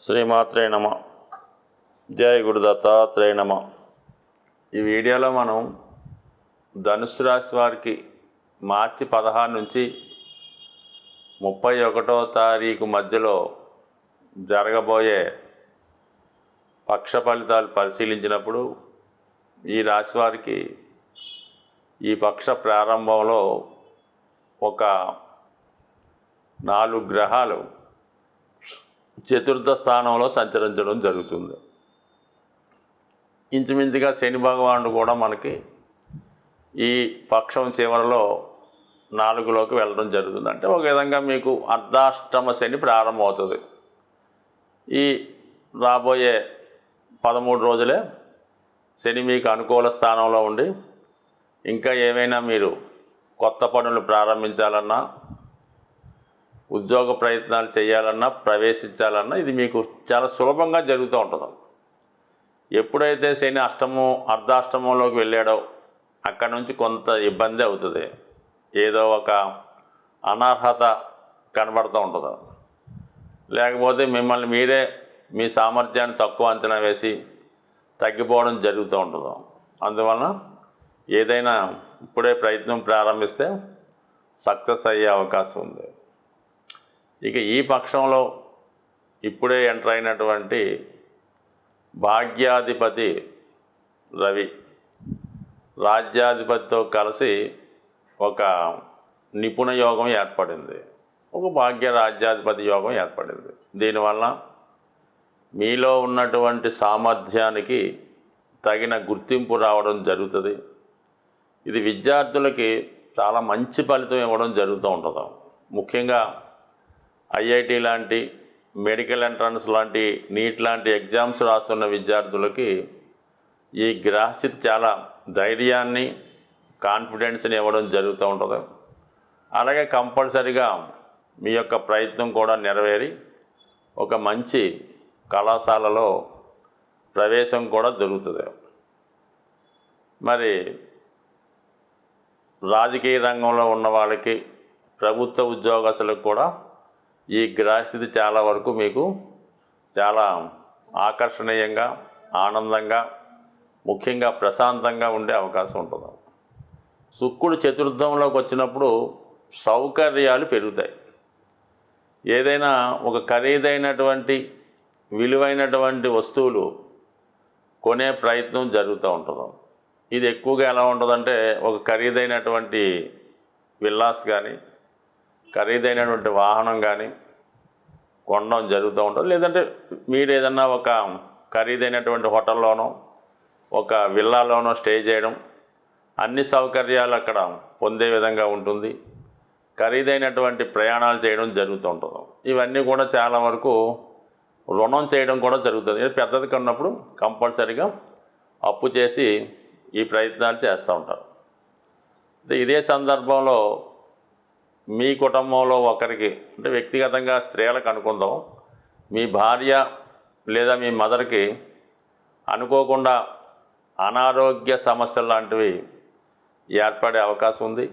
శ్రీమాత్రే నమ. జయ గురు దత్తాత్రేయ నమ. ఈ వీడియోలో మనం ధనుసు రాశి వారికి మార్చి పదహారు నుంచి ముప్పై ఒకటో తారీఖు మధ్యలో జరగబోయే పక్ష ఫలితాలు పరిశీలించినప్పుడు ఈ రాశి వారికి ఈ పక్ష ప్రారంభంలో ఒక నాలుగు గ్రహాలు చతుర్థ స్థానంలో సంచరించడం జరుగుతుంది. ఇంచుమించుగా శని భగవానుడు కూడా మనకి ఈ పక్షం చివరిలో నాలుగులోకి వెళ్ళడం జరుగుతుంది. అంటే ఒక విధంగా మీకు అర్ధాష్టమ శని ప్రారంభమవుతుంది. ఈ రాబోయే పదమూడు రోజులే శని మీకు అనుకూల స్థానంలో ఉండి ఇంకా ఏమైనా మీరు కొత్త పనులు ప్రారంభించాలన్నా ఉద్యోగ ప్రయత్నాలు చేయాలన్నా ప్రవేశించాలన్నా ఇది మీకు చాలా సులభంగా జరుగుతూ ఉంటుంది. ఎప్పుడైతే శని అష్టమం అర్ధాష్టమంలోకి వెళ్ళాడో అక్కడ నుంచి కొంత ఇబ్బంది అవుతుంది. ఏదో ఒక అనర్హత కనబడుతూ ఉంటుంది. లేకపోతే మిమ్మల్ని మీరే మీ సామర్థ్యాన్ని తక్కువ అంచనా వేసి తగ్గిపోవడం జరుగుతూ ఉంటుంది. అందువలన ఏదైనా ఇప్పుడే ప్రయత్నం ప్రారంభిస్తే సక్సెస్ అయ్యే అవకాశం ఉంది. ఇక ఈ పక్షంలో ఇప్పుడే ఎంటర్ అయినటువంటి భాగ్యాధిపతి రవి రాజ్యాధిపతితో కలిసి ఒక నిపుణ యోగం ఏర్పడింది. ఒక భాగ్య రాజ్యాధిపతి యోగం ఏర్పడింది. దీనివల్ల మీలో ఉన్నటువంటి సామర్థ్యానికి తగిన గుర్తింపు రావడం జరుగుతుంది. ఇది విద్యార్థులకి చాలా మంచి ఫలితం ఇవ్వడం జరుగుతూ ఉంటుంది. ముఖ్యంగా ఐఐటి లాంటి మెడికల్ ఎంట్రన్స్ లాంటి నీట్ లాంటి ఎగ్జామ్స్ రాస్తున్న విద్యార్థులకి ఈ గ్రహస్థితి చాలా ధైర్యాన్ని కాన్ఫిడెన్స్ని ఇవ్వడం జరుగుతూ ఉంటుంది. అలాగే కంపల్సరిగా మీ యొక్క ప్రయత్నం కూడా నెరవేరి ఒక మంచి కళాశాలలో ప్రవేశం కూడా దొరుకుతుంది. మరి రాజకీయ రంగంలో ఉన్న వాళ్ళకి ప్రభుత్వ ఉద్యోగస్తులకు కూడా ఈ గ్రహస్థితి చాలా వరకు మీకు చాలా ఆకర్షణీయంగా ఆనందంగా ముఖ్యంగా ప్రశాంతంగా ఉండే అవకాశం ఉంటుంది. శుక్రుడు చతుర్థంలోకి వచ్చినప్పుడు సౌకర్యాలు పెరుగుతాయి. ఏదైనా ఒక ఖరీదైనటువంటి విలువైనటువంటి వస్తువులు కొనే ప్రయత్నం జరుగుతూ ఉంటుంది. ఇది ఎక్కువగా ఎలా ఉంటుందంటే ఒక ఖరీదైనటువంటి విల్లాస్ కానీ ఖరీదైనటువంటి వాహనం కానీ కొనడం జరుగుతూ ఉంటుంది. లేదంటే మీరు ఏదన్నా ఒక ఖరీదైనటువంటి హోటల్లోనో ఒక విల్లాలోనో స్టే చేయడం అన్ని సౌకర్యాలు అక్కడ పొందే విధంగా ఉంటుంది. ఖరీదైనటువంటి ప్రయాణాలు చేయడం జరుగుతూ ఉంటుంది. ఇవన్నీ కూడా చాలా వరకు రుణం చేయడం కూడా జరుగుతుంది. ఇది పెద్దది కొన్నప్పుడు కంపల్సరీగా అప్పు చేసి ఈ ప్రయత్నాలు చేస్తూ ఉంటారు. ఇదే సందర్భంలో మీ కుటుంబంలో ఒకరికి అంటే వ్యక్తిగతంగా స్త్రీలకు అనుకుందాం. మీ భార్య లేదా మీ మదర్కి అనుకోకుండా అనారోగ్య సమస్యలు లాంటివి ఏర్పడే అవకాశం ఉంది.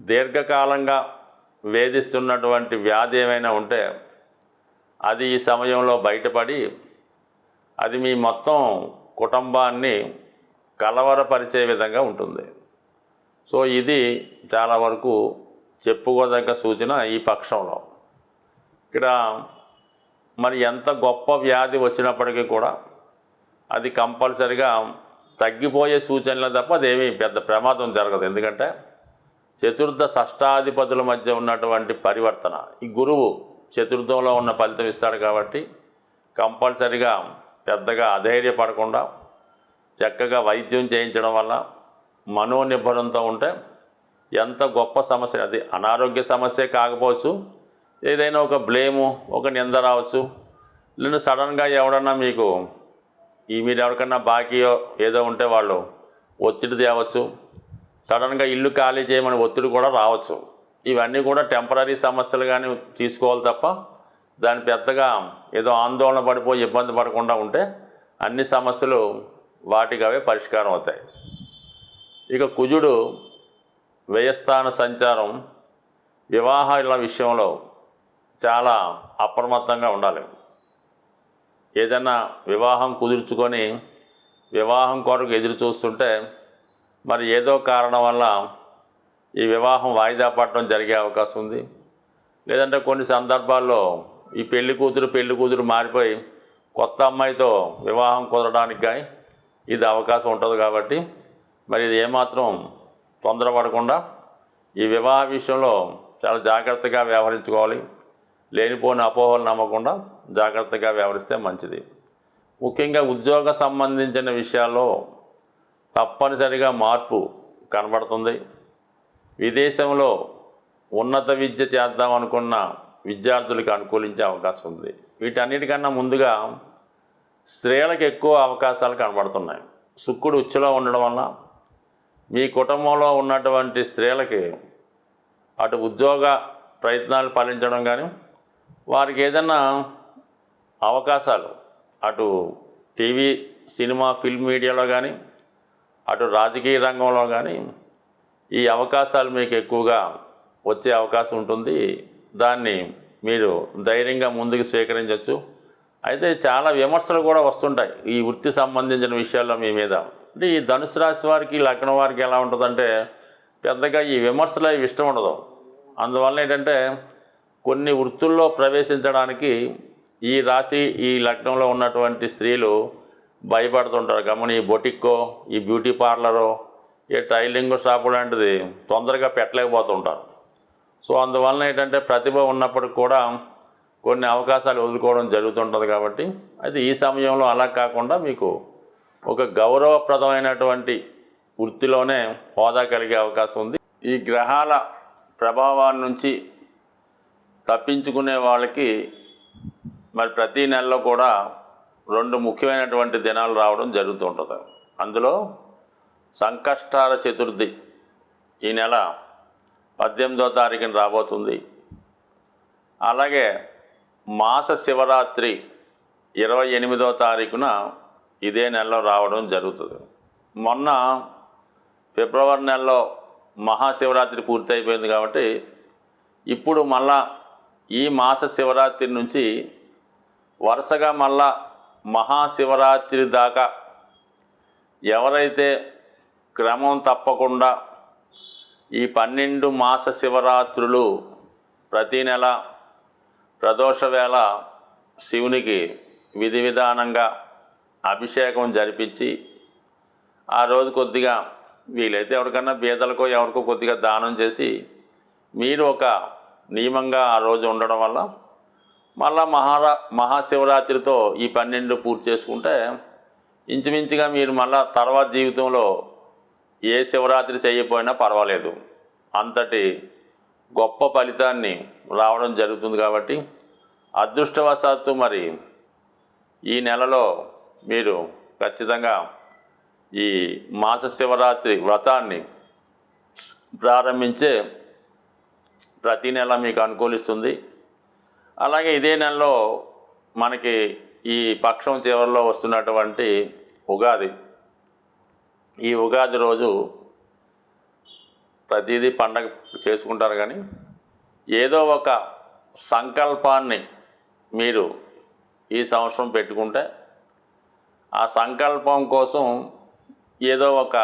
దీర్ఘకాలంగా వేధిస్తున్నటువంటి వ్యాధి ఏమైనా ఉంటే అది ఈ సమయంలో బయటపడి అది మీ మొత్తం కుటుంబాన్ని కలవరపరిచే విధంగా ఉంటుంది. సో ఇది చాలా వరకు చెప్పుకోదగ్గ సూచన ఈ పక్షంలో. ఇక్కడ మరి ఎంత గొప్ప వ్యాధి వచ్చినప్పటికీ కూడా అది కంపల్సరిగా తగ్గిపోయే సూచనలు తప్ప అదేమీ పెద్ద ప్రమాదం జరగదు. ఎందుకంటే చతుర్థ షష్టాధిపతుల మధ్య ఉన్నటువంటి పరివర్తన ఈ గురువు చతుర్థంలో ఉన్న ఫలితం ఇస్తాడు కాబట్టి కంపల్సరిగా పెద్దగా అధైర్యపడకుండా చక్కగా వైద్యం చేయించడం వల్ల మనోనిబ్బరంతో ఉంటే ఎంత గొప్ప సమస్య. అది అనారోగ్య సమస్య కాకపోవచ్చు. ఏదైనా ఒక బ్లేము ఒక నింద రావచ్చు. లేదా సడన్గా ఎవడన్నా మీకు ఈ మీరు ఎవరికన్నా బాకీయో ఏదో ఉంటే వాళ్ళు ఒత్తిడి తేవచ్చు. సడన్గా ఇల్లు ఖాళీ చేయమని ఒత్తిడి కూడా రావచ్చు. ఇవన్నీ కూడా టెంపరీ సమస్యలు కానీ తీసుకోవాలి తప్ప దాని పెద్దగా ఏదో ఆందోళన పడిపోయి ఇబ్బంది పడకుండా ఉంటే అన్ని సమస్యలు వాటికి అవే పరిష్కారం అవుతాయి. ఇక కుజుడు వ్యయస్థాన సంచారం వివాహాల విషయంలో చాలా అప్రమత్తంగా ఉండాలి. ఏదైనా వివాహం కుదుర్చుకొని వివాహం కొరకు ఎదురు చూస్తుంటే మరి ఏదో కారణం వల్ల ఈ వివాహం వాయిదా పడడం జరిగే అవకాశం ఉంది. లేదంటే కొన్ని సందర్భాల్లో ఈ పెళ్ళి కూతురు పెళ్ళి కూతురు మారిపోయి కొత్త అమ్మాయితో వివాహం కుదరడానికి కానీ ఇది అవకాశం ఉంటుంది కాబట్టి మరి ఇది ఏమాత్రం తొందరపడకుండా ఈ వివాహ విషయంలో చాలా జాగ్రత్తగా వ్యవహరించుకోవాలి. లేనిపోని అపోహలు నమ్మకుండా జాగ్రత్తగా వ్యవహరిస్తే మంచిది. ముఖ్యంగా ఉద్యోగ సంబంధించిన విషయాల్లో తప్పనిసరిగా మార్పు కనబడుతుంది. విదేశంలో ఉన్నత విద్య చేద్దాం అనుకున్న విద్యార్థులకు అనుకూలించే అవకాశం ఉంది. వీటన్నిటికన్నా ముందుగా స్త్రీలకు ఎక్కువ అవకాశాలు కనబడుతున్నాయి. శుక్రుడు ఉచ్చులో ఉండడం వల్ల మీ కుటుంబంలో ఉన్నటువంటి స్త్రీలకి అటు ఉద్యోగ ప్రయత్నాలు ఫలించడం కానీ వారికి ఏదైనా అవకాశాలు అటు టీవీ సినిమా ఫిల్మ్ మీడియాలో కానీ అటు రాజకీయ రంగంలో కానీ ఈ అవకాశాలు మీకు ఎక్కువగా వచ్చే అవకాశం ఉంటుంది. దాన్ని మీరు ధైర్యంగా ముందుకు స్వీకరించవచ్చు అయితే చాలా విమర్శలు కూడా వస్తుంటాయి ఈ వృత్తి సంబంధించిన విషయాల్లో మీ మీద. అంటే ఈ ధనుసు రాశి వారికి లగ్నం వారికి ఎలా ఉంటుందంటే పెద్దగా ఈ విమర్శలు అవి ఇష్టం ఉండదు. అందువల్ల ఏంటంటే కొన్ని వృత్తుల్లో ప్రవేశించడానికి ఈ రాశి ఈ లగ్నంలో ఉన్నటువంటి స్త్రీలు భయపడుతుంటారు. గమని ఈ బొటిక్కో ఈ బ్యూటీ పార్లరో ఏ టైలింగ్ షాపు లాంటిది తొందరగా పెట్టలేకపోతుంటారు. సో అందువలన ఏంటంటే ప్రతిభ ఉన్నప్పటికి కూడా కొన్ని అవకాశాలు వదులుకోవడం జరుగుతుంటుంది కాబట్టి అయితే ఈ సమయంలో అలా కాకుండా మీకు ఒక గౌరవప్రదమైనటువంటి వృత్తిలోనే హోదా కలిగే అవకాశం ఉంది. ఈ గ్రహాల ప్రభావాల నుంచి తప్పించుకునే వాళ్ళకి మరి ప్రతి నెలలో కూడా రెండు ముఖ్యమైనటువంటి దినాలు రావడం జరుగుతుంటుంది. అందులో సంకష్టాల చతుర్థి ఈ నెల పద్దెనిమిదో తారీఖున రాబోతుంది. అలాగే మాస శివరాత్రి ఇరవై ఎనిమిదో తారీఖున ఇదే నెలలో రావడం జరుగుతుంది. మొన్న ఫిబ్రవరి నెలలో మహాశివరాత్రి పూర్తి అయిపోయింది కాబట్టి ఇప్పుడు మళ్ళా ఈ మాస శివరాత్రి నుంచి వరుసగా మళ్ళా మహాశివరాత్రి దాకా ఎవరైతే క్రమం తప్పకుండా ఈ పన్నెండు మాస శివరాత్రులు ప్రతి నెల ప్రదోష వేళ శివునికి విధి విధానంగా అభిషేకం జరిపించి ఆ రోజు కొద్దిగా వీలైతే ఎవరికన్నా బీదలకో ఎవరికో కొద్దిగా దానం చేసి మీరు ఒక నియమంగా ఆ రోజు ఉండడం వల్ల మళ్ళా మహారా మహాశివరాత్రితో ఈ పన్నెండు పూర్తి చేసుకుంటే ఇంచుమించుగా మీరు మళ్ళా తర్వాత జీవితంలో ఏ శివరాత్రి చేయకపోయినా పర్వాలేదు. అంతటి గొప్ప ఫలితాన్ని రావడం జరుగుతుంది కాబట్టి అదృష్టవశాత్తు మరి ఈ నెలలో మీరు ఖచ్చితంగా ఈ మాస శివరాత్రి వ్రతాన్ని ప్రారంభించే ప్రతి నెల మీకు అనుకూలిస్తుంది. అలాగే ఇదే నెలలో మనకి ఈ పక్షం చివరిలో వస్తున్నటువంటి ఉగాది. ఈ ఉగాది రోజు ప్రతిదీ పండగ చేసుకుంటారు కానీ ఏదో ఒక సంకల్పాన్ని మీరు ఈ సంవత్సరం పెట్టుకుంటే ఆ సంకల్పం కోసం ఏదో ఒక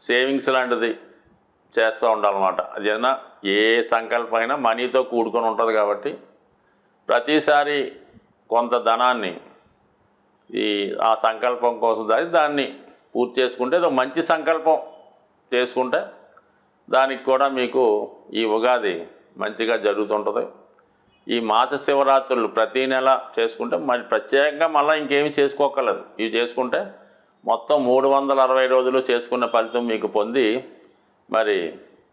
సేవింగ్స్ లాంటిది చేస్తూ ఉండాలన్నమాట. అది ఏదైనా ఏ సంకల్పం అయినా మనీతో కూడుకొని ఉంటుంది కాబట్టి ప్రతిసారి కొంత ధనాన్ని ఈ ఆ సంకల్పం కోసం దాని దాన్ని పూర్తి చేసుకుంటే ఏదో మంచి సంకల్పం చేసుకుంటే దానికి కూడా మీకు ఈ ఉగాది మంచిగా జరుగుతుంటుంది. ఈ మాస శివరాత్రులు ప్రతీ నెల చేసుకుంటే మరి ప్రత్యేకంగా మళ్ళీ ఇంకేమి చేసుకోకలేదు ఇవి చేసుకుంటే మొత్తం మూడు వందల అరవై రోజులు చేసుకున్న ఫలితం మీకు పొంది మరి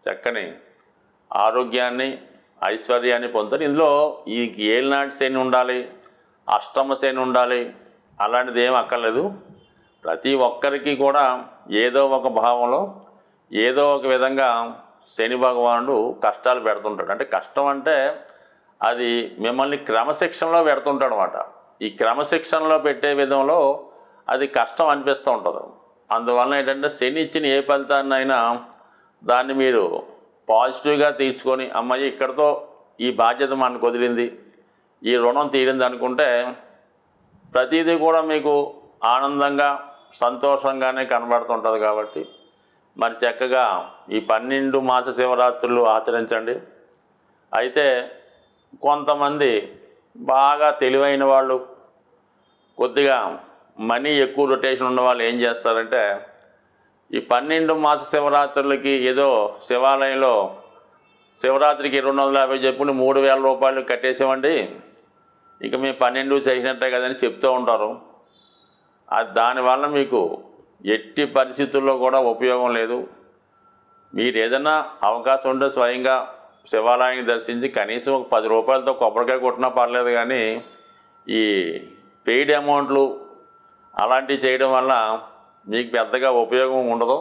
చక్కని ఆరోగ్యాన్ని ఐశ్వర్యాన్ని పొందుతారు. ఇందులో ఈ ఏలినాటి శని ఉండాలి అష్టమ శని ఉండాలి అలాంటిది ఏం అక్కర్లేదు. ప్రతి ఒక్కరికి కూడా ఏదో ఒక భావంలో ఏదో ఒక విధంగా శని భగవానుడు కష్టాలు పెడుతుంటాడు. అంటే కష్టం అంటే అది మిమ్మల్ని క్రమశిక్షణలో పెడుతుంటాడు అనమాట ఈ క్రమశిక్షణలో పెట్టే విధంలో అది కష్టం అనిపిస్తూ ఉంటుంది. అందువలన ఏంటంటే శని ఇచ్చిన ఏ ఫలితాన్ని అయినా దాన్ని మీరు పాజిటివ్గా తీర్చుకొని అమ్మాయి ఇక్కడతో ఈ బాధ్యత మనకు వదిలింది ఈ రుణం తీరింది అనుకుంటే ప్రతిదీ కూడా మీకు ఆనందంగా సంతోషంగానే కనబడుతుంటుంది కాబట్టి మరి చక్కగా ఈ పన్నెండు మాస శివరాత్రులు ఆచరించండి. అయితే కొంతమంది బాగా తెలివైన వాళ్ళు కొద్దిగా మనీ ఎక్కువ రొటేషన్ ఉన్న వాళ్ళు ఏం చేస్తారంటే ఈ పన్నెండు మాస శివరాత్రులకి ఏదో శివాలయంలో శివరాత్రికి రెండు వందల యాభై చెప్పులు మూడు వేల రూపాయలు కట్టేసామండి ఇక మేము పన్నెండు చేసినట్టే కదని చెప్తూ ఉంటారు. అది దానివల్ల మీకు ఎట్టి పరిస్థితుల్లో కూడా ఉపయోగం లేదు. మీరు ఏదైనా అవకాశం ఉంటే స్వయంగా శివాలయాన్ని దర్శించి కనీసం ఒక పది రూపాయలతో కొబ్బరికాయ కొట్టినా పర్లేదు కానీ ఈ పెయిడ్ అమౌంట్లు అలాంటివి చేయడం వల్ల మీకు పెద్దగా ఉపయోగం ఉండదు.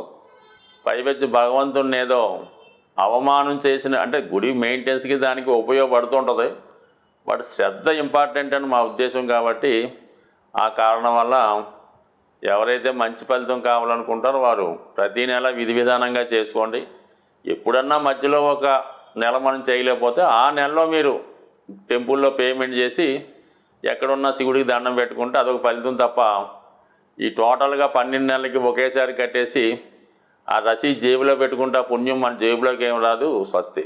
పైవచ్చి భగవంతుడిని ఏదో అవమానం చేసిన అంటే గుడి మెయింటెనెన్స్కి దానికి ఉపయోగపడుతుంటుంది. బట్ శ్రద్ధ ఇంపార్టెంట్ అని మా ఉద్దేశం కాబట్టి ఆ కారణం వల్ల ఎవరైతే మంచి ఫలితం కావాలనుకుంటారో వారు ప్రతి నెల విధి విధానంగా చేసుకోండి. ఎప్పుడన్నా మధ్యలో ఒక నెల మనం చేయలేకపోతే ఆ నెలలో మీరు టెంపుల్లో పేమెంట్ చేసి ఎక్కడున్నా శివుడికి దండం పెట్టుకుంటే అదొక ఫలితం తప్ప ఈ టోటల్గా పన్నెండు నెలలకి ఒకేసారి కట్టేసి ఆ రసీదు జేబులో పెట్టుకుంటే ఆ పుణ్యం మన జేబులోకి ఏం రాదు స్వస్తి.